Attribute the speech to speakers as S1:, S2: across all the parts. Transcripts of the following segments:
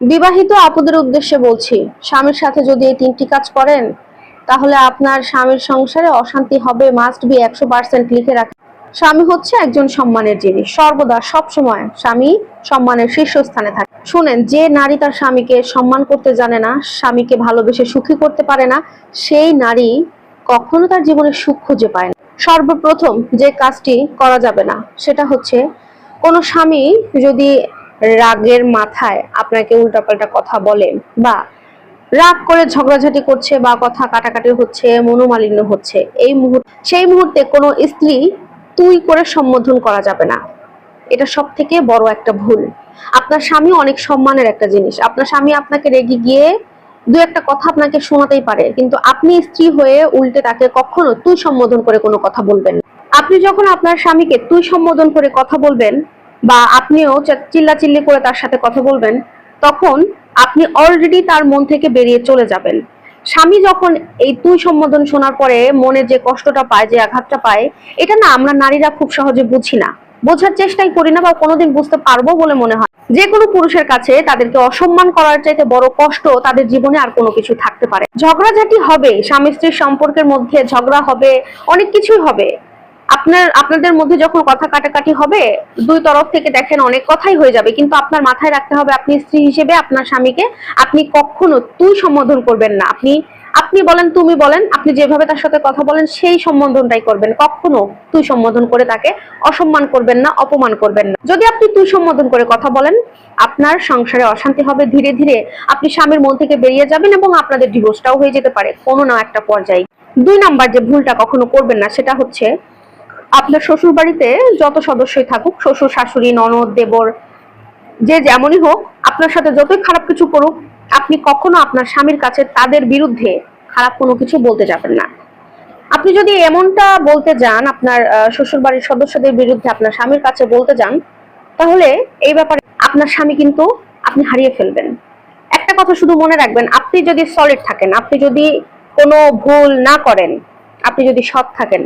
S1: বিবাহিত আপুদের উদ্দেশ্যে বলছি, স্বামীর সাথে যদি এই তিনটি কাজ করেন, তাহলে আপনার স্বামীর সংসারে অশান্তি হবে মাস্ট বি একশো পার্সেন্ট লিখে রাখেন স্বামী হচ্ছে একজন সম্মানের জিনিস। সর্বদা সব সময় স্বামী সম্মানের শীর্ষস্থানে থাকে। শুনেন, যে নারী তার স্বামীকে সম্মান করতে জানে না, স্বামীকে ভালোবেসে সুখী করতে পারে না, সেই নারী কখনো তার জীবনে সুখ খুঁজে পায় না। সর্বপ্রথম যে কাজটি করা যাবে না, সেটা হচ্ছে কোনো স্বামী যদি রাগের মাথায় আপনাকে উল্টাপাল্টা কথা বলে বা রাগ করে ঝগড়াঝাটি করছে বা কথা কাটাকাটি হচ্ছে, মনোমালিন্য হচ্ছে, এই মুহূর্তে, সেই মুহূর্তে কোনো স্ত্রী তুই করে সম্বোধন করা যাবে না। এটা সব থেকে বড় একটা ভুল। আপনার স্বামী অনেক সম্মানের একটা জিনিস। আপনার স্বামী আপনাকে রেগে গিয়ে দু একটা কথা আপনাকে শোনাতেই পারে, কিন্তু আপনি স্ত্রী হয়ে উল্টে তাকে কখনো তুই সম্বোধন করে কোনো কথা বলবেন আপনি যখন আপনার স্বামীকে তুই সম্বোধন করে কথা বলবেন বা আপনিও চিল্লা চিল্লি করে তার সাথে কথা বলবেন, তখন আপনি অলরেডি তার মন থেকে বেরিয়ে চলে যাবেন। স্বামী যখন এই তুই সম্বোধন শোনার পরে মনে যে কষ্টটা পায়, যে আঘাতটা পায়, এটা না আমরা নারীরা খুব সহজে বুঝি না। বোঝার চেষ্টাই করি না বা কোনোদিন বুঝতে পারব বলে মনে হয়। যে কোনো পুরুষের কাছে তাদেরকে অসম্মান করার চাইতে বড় কষ্ট তাদের জীবনে আর কোনো কিছু থাকতে পারে। ঝগড়াঝাটি হবে স্বামী স্ত্রীর সম্পর্কের মধ্যে ঝগড়া হবে, অনেক কিছুই হবে। আপনার, আপনাদের মধ্যে যখন কথা কাটাকাটি হবে, দুই তরফ থেকে দেখেন অনেক কথাই হয়ে যাবে। কিন্তু আপনার মাথায় রাখতে হবে, আপনি স্ত্রী হিসেবে আপনার স্বামীকে আপনি কখনো তুই সম্বোধন করবেন না। আপনি আপনি বলেন, তুমি বলেন, আপনি যেভাবে তার সাথে কথা বলেন, সেই সম্বোধনটাই করবেন। কখনো তুই সম্বোধন করে তাকে অসম্মান করবেন না, অপমান করবেন না। যদি আপনি তুই সম্বোধন করে কথা বলেন, আপনার সংসারে অশান্তি হবে, ধীরে ধীরে আপনি স্বামীর মন থেকে বেরিয়ে যাবেন এবং আপনাদের ডিভোর্সটাও হয়ে যেতে পারে। কোনো না একটা পর্যায়ে। দুই নাম্বার যে ভুলটা কখনো করবেন না, সেটা হচ্ছে আপনার শ্বশুর বাড়িতে যত সদস্যই থাকুক, শ্বশুর, শাশুড়ি, ননদ, দেবর, যে যেমনই হোক, আপনার সাথে যতই খারাপ কিছু করুক, আপনি কখনো আপনার স্বামীর কাছে তাদের বিরুদ্ধে খারাপ কোনো কিছু বলতে যাবেন না। আপনি যদি এমনটা বলতে যান, আপনার শ্বশুর বাড়ির সদস্যদের বিরুদ্ধে আপনার স্বামীর কাছে বলতে যান, তাহলে এই ব্যাপারে আপনার স্বামী কিন্তু আপনি হারিয়ে ফেলবেন। একটা কথা শুধু মনে রাখবেন, আপনি যদি সলিড থাকেন, আপনি যদি কোনো ভুল না করেন, আপনি যদি সৎ থাকেন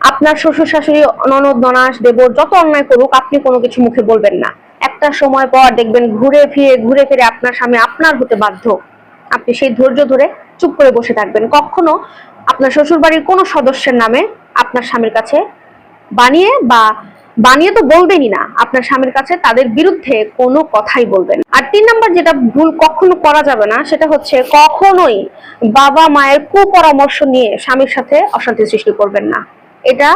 S1: আপনার শ্বশুর শাশুড়ি, ননদ, ননাস, দেবর, যত অন্যায় করুক, আপনি কোনো কিছু মুখে বলবেন না। একটা সময় পর দেখবেন ঘুরে ফিরে ঘুরে ফিরে আপনার স্বামী আপনার হতে বাধ্য। আপনি সেই ধৈর্য ধরে চুপ করে বসে থাকবেন। কখনো আপনার শ্বশুর বাড়ির কোনো সদস্যের নামে আপনার স্বামীর কাছে বানিয়ে বা বানিয়ে তো বলবেনই না, আপনার স্বামীর কাছে তাদের বিরুদ্ধে কোনো কথাই বলবেন আর তিন নাম্বার যেটা ভুল কখনো করা যাবে না, সেটা হচ্ছে কখনোই বাবা মায়ের কুপরামর্শ নিয়ে স্বামীর সাথে অশান্তি সৃষ্টি করবেন না। এটা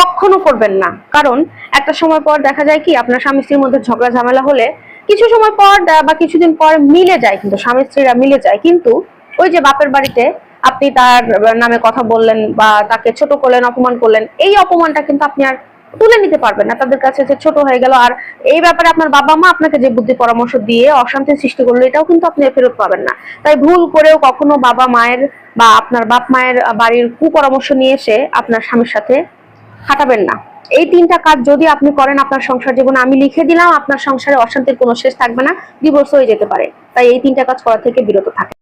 S1: কখনো করবেন না। কারণ একটা সময় পর দেখা যায় কি, আপনার স্বামী স্ত্রীর মধ্যে ঝগড়া, ঝামেলা হলে কিছু সময় পর বা কিছুদিন পর মিলে যায় কিন্তু, স্বামী স্ত্রীরা মিলে যায়। কিন্তু ওই যে বাপের বাড়িতে আপনি তার নামে কথা বললেন বা তাকে ছোট করলেন, অপমান করলেন, এই অপমানটা কিন্তু আপনি আর তুলে নিতে পারবেন না। তাদের কাছে যে ছোট হয়ে গেল, আর এই ব্যাপারে আপনার বাবা মা আপনাকে যে বুদ্ধি পরামর্শ দিয়ে অশান্তি সৃষ্টি করল, এটাও কিন্তু আপনি ফেরত পাবেন না। তাই ভুল করেও কখনো বাবা মায়ের বা আপনার বাপ মায়ের বাড়ির কুপরামর্শ নিয়ে এসে আপনার স্বামীর সাথে খাটাবেন না। এই তিনটা কাজ যদি আপনি করেন, আপনার সংসার জীবনে আমি লিখে দিলাম, আপনার সংসারে অশান্তির কোনো শেষ থাকবে না ডিভোর্স হয়ে যেতে পারে। তাই এই তিনটা কাজ করা থেকে বিরত থাকে